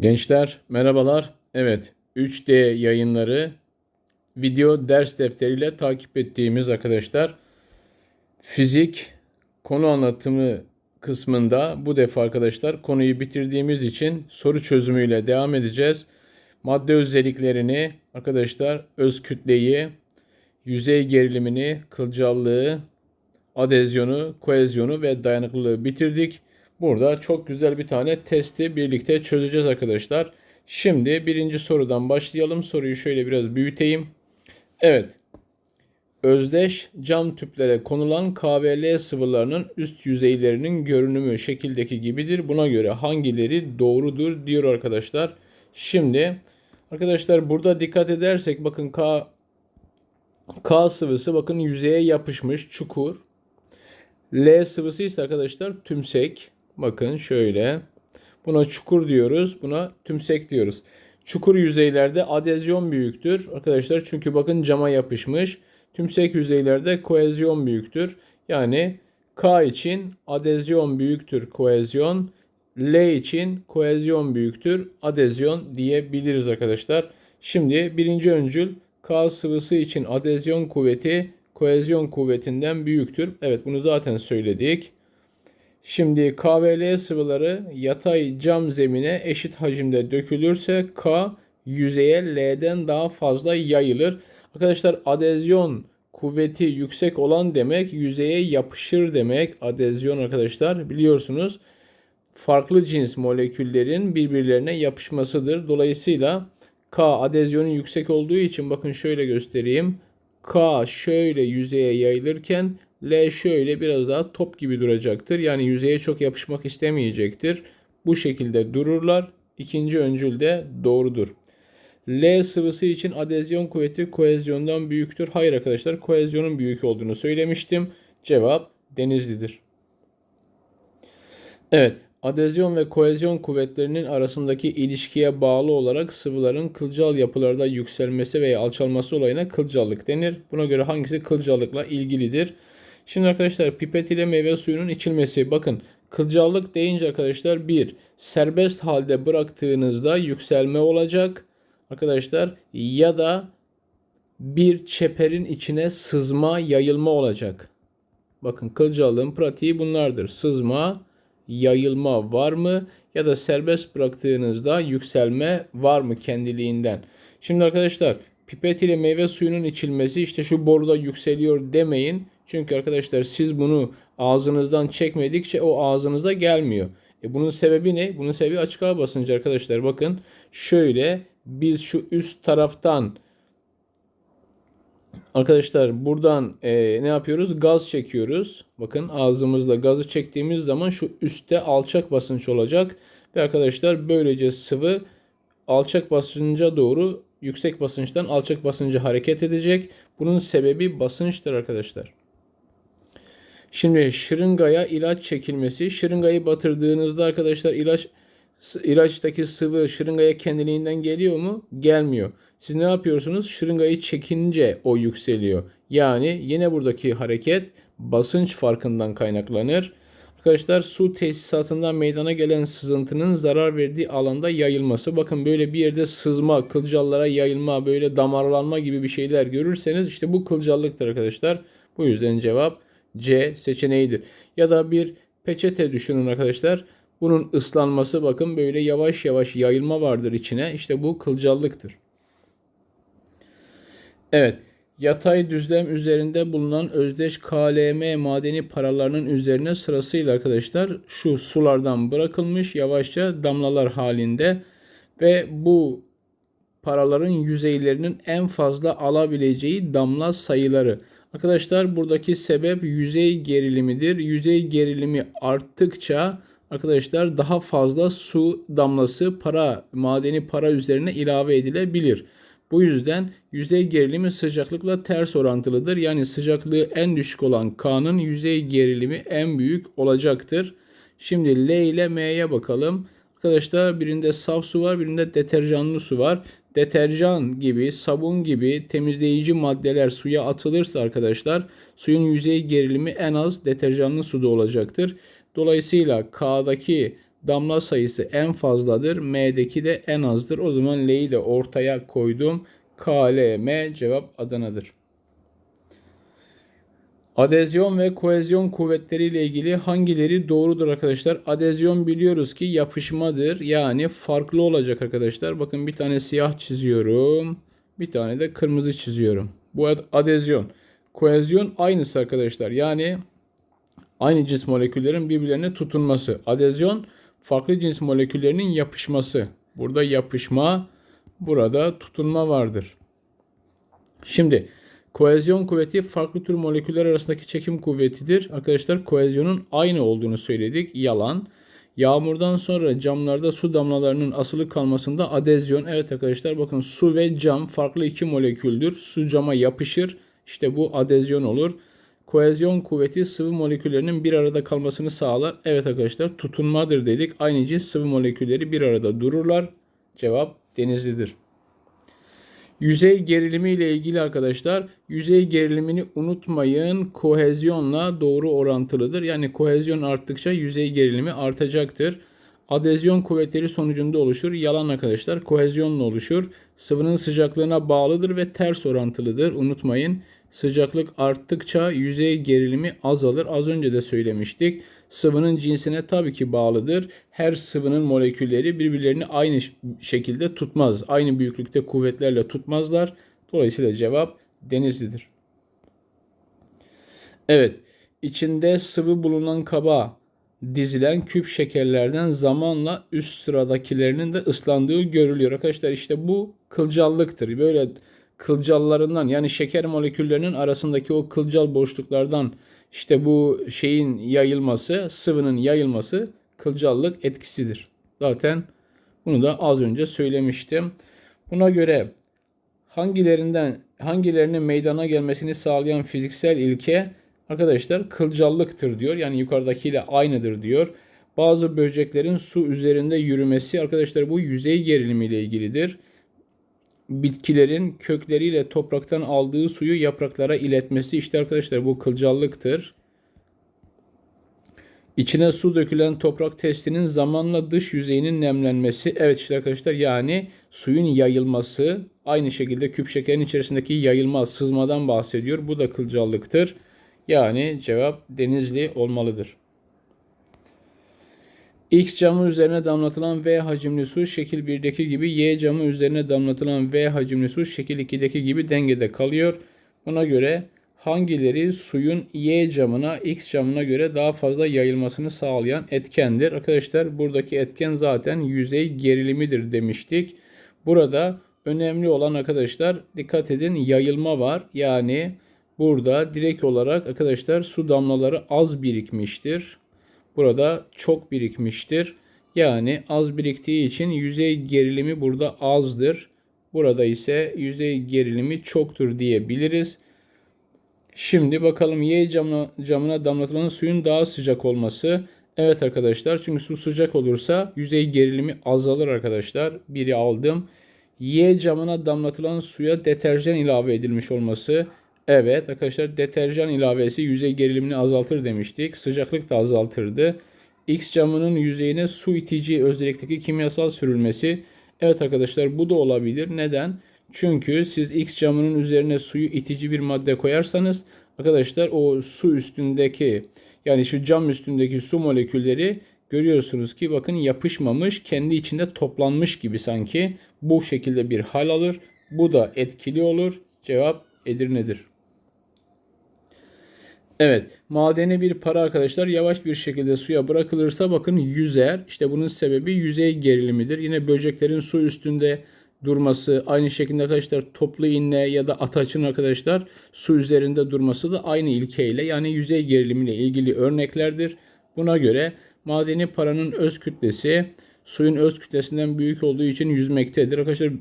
Gençler merhabalar. Evet 3D yayınları video ders defteriyle takip ettiğimiz arkadaşlar fizik konu anlatımı kısmında bu defa arkadaşlar konuyu bitirdiğimiz için soru çözümüyle devam edeceğiz. Madde özelliklerini arkadaşlar öz kütleyi, yüzey gerilimini, kılcallığı, adezyonu, koezyonu ve dayanıklılığı bitirdik. Burada çok güzel bir tane testi birlikte çözeceğiz arkadaşlar. Şimdi birinci sorudan başlayalım. Soruyu şöyle biraz büyüteyim. Evet. Özdeş cam tüplere konulan KVL sıvılarının üst yüzeylerinin görünümü şekildeki gibidir. Buna göre hangileri doğrudur diyor arkadaşlar. Şimdi arkadaşlar burada dikkat edersek bakın K K sıvısı bakın yüzeye yapışmış çukur. L sıvısı ise arkadaşlar tümsek. Bakın şöyle. Buna çukur diyoruz. Buna tümsek diyoruz. Çukur yüzeylerde adezyon büyüktür. Arkadaşlar çünkü bakın cama yapışmış. Tümsek yüzeylerde koezyon büyüktür. Yani K için adezyon büyüktür koezyon. L için koezyon büyüktür adezyon diyebiliriz arkadaşlar. Şimdi birinci öncül K sıvısı için adezyon kuvveti koezyon kuvvetinden büyüktür. Evet bunu zaten söyledik. Şimdi KVL sıvıları yatay cam zemine eşit hacimde dökülürse K yüzeye L'den daha fazla yayılır. Arkadaşlar adezyon kuvveti yüksek olan demek yüzeye yapışır demek. Adezyon arkadaşlar biliyorsunuz farklı cins moleküllerin birbirlerine yapışmasıdır. Dolayısıyla K adezyonu yüksek olduğu için bakın şöyle göstereyim. K şöyle yüzeye yayılırken L şöyle biraz daha top gibi duracaktır. Yani yüzeye çok yapışmak istemeyecektir. Bu şekilde dururlar. İkinci öncül de doğrudur. L sıvısı için adezyon kuvveti koezyondan büyüktür. Hayır arkadaşlar koezyonun büyük olduğunu söylemiştim. Cevap Denizli'dir. Evet adezyon ve koezyon kuvvetlerinin arasındaki ilişkiye bağlı olarak sıvıların kılcal yapılarda yükselmesi veya alçalması olayına kılcallık denir. Buna göre hangisi kılcallıkla ilgilidir? Şimdi arkadaşlar pipet ile meyve suyunun içilmesi. Bakın kılcallık deyince arkadaşlar bir serbest halde bıraktığınızda yükselme olacak. Arkadaşlar ya da bir çeperin içine sızma, yayılma olacak. Bakın kılcallığın pratiği bunlardır. Sızma, yayılma var mı? Ya da serbest bıraktığınızda yükselme var mı kendiliğinden? Şimdi arkadaşlar pipet ile meyve suyunun içilmesi işte şu boruda yükseliyor demeyin. Çünkü arkadaşlar siz bunu ağzınızdan çekmedikçe o ağzınıza gelmiyor. E bunun sebebi ne? Bunun sebebi açık hava basıncı arkadaşlar. Bakın şöyle biz şu üst taraftan arkadaşlar buradan e, ne yapıyoruz? Gaz çekiyoruz. Bakın ağzımızla gazı çektiğimiz zaman şu üstte alçak basınç olacak. Ve arkadaşlar böylece sıvı alçak basınca doğru yüksek basınçtan alçak basınca hareket edecek. Bunun sebebi basınçtır arkadaşlar. Şimdi şırıngaya ilaç çekilmesi. Şırıngayı batırdığınızda arkadaşlar ilaç ilaçtaki sıvı şırıngaya kendiliğinden geliyor mu? Gelmiyor. Siz ne yapıyorsunuz? Şırıngayı çekince o yükseliyor. Yani yine buradaki hareket basınç farkından kaynaklanır. Arkadaşlar su tesisatından meydana gelen sızıntının zarar verdiği alanda yayılması. Bakın böyle bir yerde sızma, kılcallara yayılma, böyle damarlanma gibi bir şeyler görürseniz işte bu kılcallıktır arkadaşlar. Bu yüzden cevap C seçeneğidir. Ya da bir peçete düşünün arkadaşlar. Bunun ıslanması bakın böyle yavaş yavaş yayılma vardır içine. İşte bu kılcallıktır. Evet. Yatay düzlem üzerinde bulunan özdeş KLM madeni paralarının üzerine sırasıyla arkadaşlar şu sulardan bırakılmış yavaşça damlalar halinde ve bu paraların yüzeylerinin en fazla alabileceği damla sayıları. Arkadaşlar buradaki sebep yüzey gerilimidir. Yüzey gerilimi arttıkça arkadaşlar daha fazla su damlası para madeni para üzerine ilave edilebilir. Bu yüzden yüzey gerilimi sıcaklıkla ters orantılıdır. Yani sıcaklığı en düşük olan K'nın yüzey gerilimi en büyük olacaktır. Şimdi L ile M'ye bakalım. Arkadaşlar birinde saf su var, birinde deterjanlı su var deterjan gibi, sabun gibi temizleyici maddeler suya atılırsa arkadaşlar suyun yüzey gerilimi en az deterjanlı suda olacaktır. Dolayısıyla K'daki damla sayısı en fazladır. M'deki de en azdır. O zaman L'yi de ortaya koydum. KLM cevap Adana'dır. Adezyon ve kohezyon kuvvetleri ile ilgili hangileri doğrudur arkadaşlar? Adezyon biliyoruz ki yapışmadır. Yani farklı olacak arkadaşlar. Bakın bir tane siyah çiziyorum. Bir tane de kırmızı çiziyorum. Bu adezyon. Kohezyon aynısı arkadaşlar. Yani aynı cins moleküllerin birbirlerine tutunması. Adezyon farklı cins moleküllerinin yapışması. Burada yapışma, burada tutunma vardır. Şimdi Kohezyon kuvveti farklı tür moleküller arasındaki çekim kuvvetidir. Arkadaşlar kohezyonun aynı olduğunu söyledik. Yalan. Yağmurdan sonra camlarda su damlalarının asılı kalmasında adezyon. Evet arkadaşlar bakın su ve cam farklı iki moleküldür. Su cama yapışır. İşte bu adezyon olur. Kohezyon kuvveti sıvı moleküllerinin bir arada kalmasını sağlar. Evet arkadaşlar tutunmadır dedik. Aynı cins sıvı molekülleri bir arada dururlar. Cevap denizlidir. Yüzey gerilimi ile ilgili arkadaşlar yüzey gerilimini unutmayın kohezyonla doğru orantılıdır. Yani kohezyon arttıkça yüzey gerilimi artacaktır. Adezyon kuvvetleri sonucunda oluşur. Yalan arkadaşlar kohezyonla oluşur. Sıvının sıcaklığına bağlıdır ve ters orantılıdır. Unutmayın sıcaklık arttıkça yüzey gerilimi azalır. Az önce de söylemiştik. Sıvının cinsine tabii ki bağlıdır. Her sıvının molekülleri birbirlerini aynı şekilde tutmaz. Aynı büyüklükte kuvvetlerle tutmazlar. Dolayısıyla cevap denizlidir. Evet, içinde sıvı bulunan kaba dizilen küp şekerlerden zamanla üst sıradakilerinin de ıslandığı görülüyor. Arkadaşlar işte bu kılcallıktır. Böyle kılcallarından yani şeker moleküllerinin arasındaki o kılcal boşluklardan işte bu şeyin yayılması, sıvının yayılması kılcallık etkisidir. Zaten bunu da az önce söylemiştim. Buna göre hangilerinden hangilerinin meydana gelmesini sağlayan fiziksel ilke arkadaşlar kılcallıktır diyor. Yani yukarıdakiyle aynıdır diyor. Bazı böceklerin su üzerinde yürümesi arkadaşlar bu yüzey gerilimi ile ilgilidir bitkilerin kökleriyle topraktan aldığı suyu yapraklara iletmesi işte arkadaşlar bu kılcallıktır. İçine su dökülen toprak testinin zamanla dış yüzeyinin nemlenmesi. Evet işte arkadaşlar yani suyun yayılması aynı şekilde küp şekerin içerisindeki yayılma sızmadan bahsediyor. Bu da kılcallıktır. Yani cevap denizli olmalıdır. X camı üzerine damlatılan V hacimli su şekil 1'deki gibi Y camı üzerine damlatılan V hacimli su şekil 2'deki gibi dengede kalıyor. Buna göre hangileri suyun Y camına X camına göre daha fazla yayılmasını sağlayan etkendir? Arkadaşlar buradaki etken zaten yüzey gerilimidir demiştik. Burada önemli olan arkadaşlar dikkat edin yayılma var. Yani burada direkt olarak arkadaşlar su damlaları az birikmiştir burada çok birikmiştir. Yani az biriktiği için yüzey gerilimi burada azdır. Burada ise yüzey gerilimi çoktur diyebiliriz. Şimdi bakalım Y camına, camına damlatılan suyun daha sıcak olması. Evet arkadaşlar çünkü su sıcak olursa yüzey gerilimi azalır arkadaşlar. Biri aldım. Y camına damlatılan suya deterjan ilave edilmiş olması. Evet arkadaşlar deterjan ilavesi yüzey gerilimini azaltır demiştik. Sıcaklık da azaltırdı. X camının yüzeyine su itici özellikteki kimyasal sürülmesi. Evet arkadaşlar bu da olabilir. Neden? Çünkü siz X camının üzerine suyu itici bir madde koyarsanız arkadaşlar o su üstündeki yani şu cam üstündeki su molekülleri görüyorsunuz ki bakın yapışmamış kendi içinde toplanmış gibi sanki bu şekilde bir hal alır. Bu da etkili olur. Cevap Edirne'dir. Evet, madeni bir para arkadaşlar yavaş bir şekilde suya bırakılırsa bakın yüzer. İşte bunun sebebi yüzey gerilimidir. Yine böceklerin su üstünde durması, aynı şekilde arkadaşlar toplu iğne ya da ataçın arkadaşlar su üzerinde durması da aynı ilkeyle yani yüzey gerilimiyle ilgili örneklerdir. Buna göre madeni paranın öz kütlesi suyun öz kütlesinden büyük olduğu için yüzmektedir. Arkadaşlar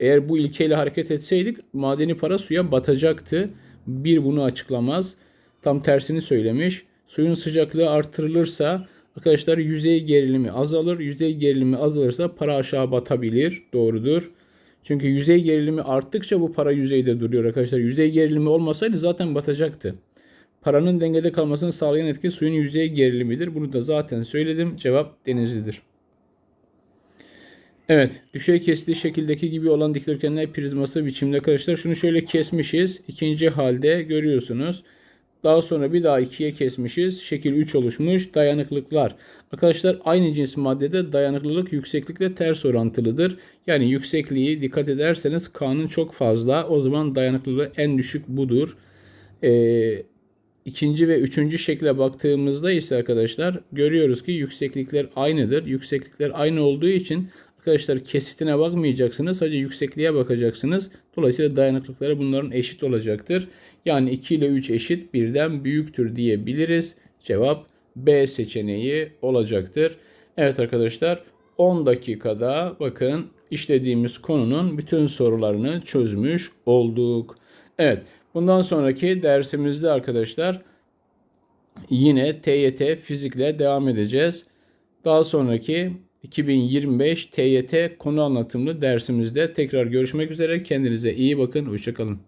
eğer bu ilkeyle hareket etseydik madeni para suya batacaktı. Bir bunu açıklamaz. Tam tersini söylemiş. Suyun sıcaklığı artırılırsa arkadaşlar yüzey gerilimi azalır. Yüzey gerilimi azalırsa para aşağı batabilir. Doğrudur. Çünkü yüzey gerilimi arttıkça bu para yüzeyde duruyor arkadaşlar. Yüzey gerilimi olmasaydı zaten batacaktı. Paranın dengede kalmasını sağlayan etki suyun yüzey gerilimidir. Bunu da zaten söyledim. Cevap denizlidir. Evet, düşey kestiği şekildeki gibi olan dikdörtgenler prizması biçimde arkadaşlar. Şunu şöyle kesmişiz. İkinci halde görüyorsunuz. Daha sonra bir daha ikiye kesmişiz. Şekil 3 oluşmuş. Dayanıklıklar. Arkadaşlar aynı cins maddede dayanıklılık yükseklikle ters orantılıdır. Yani yüksekliği dikkat ederseniz K'nın çok fazla. O zaman dayanıklılığı en düşük budur. Ee, ikinci ve üçüncü şekle baktığımızda ise arkadaşlar görüyoruz ki yükseklikler aynıdır. Yükseklikler aynı olduğu için arkadaşlar kesitine bakmayacaksınız. Sadece yüksekliğe bakacaksınız. Dolayısıyla dayanıklıkları bunların eşit olacaktır. Yani 2 ile 3 eşit birden büyüktür diyebiliriz. Cevap B seçeneği olacaktır. Evet arkadaşlar 10 dakikada bakın işlediğimiz konunun bütün sorularını çözmüş olduk. Evet bundan sonraki dersimizde arkadaşlar yine TYT fizikle devam edeceğiz. Daha sonraki 2025 TYT konu anlatımlı dersimizde tekrar görüşmek üzere. Kendinize iyi bakın. Hoşçakalın.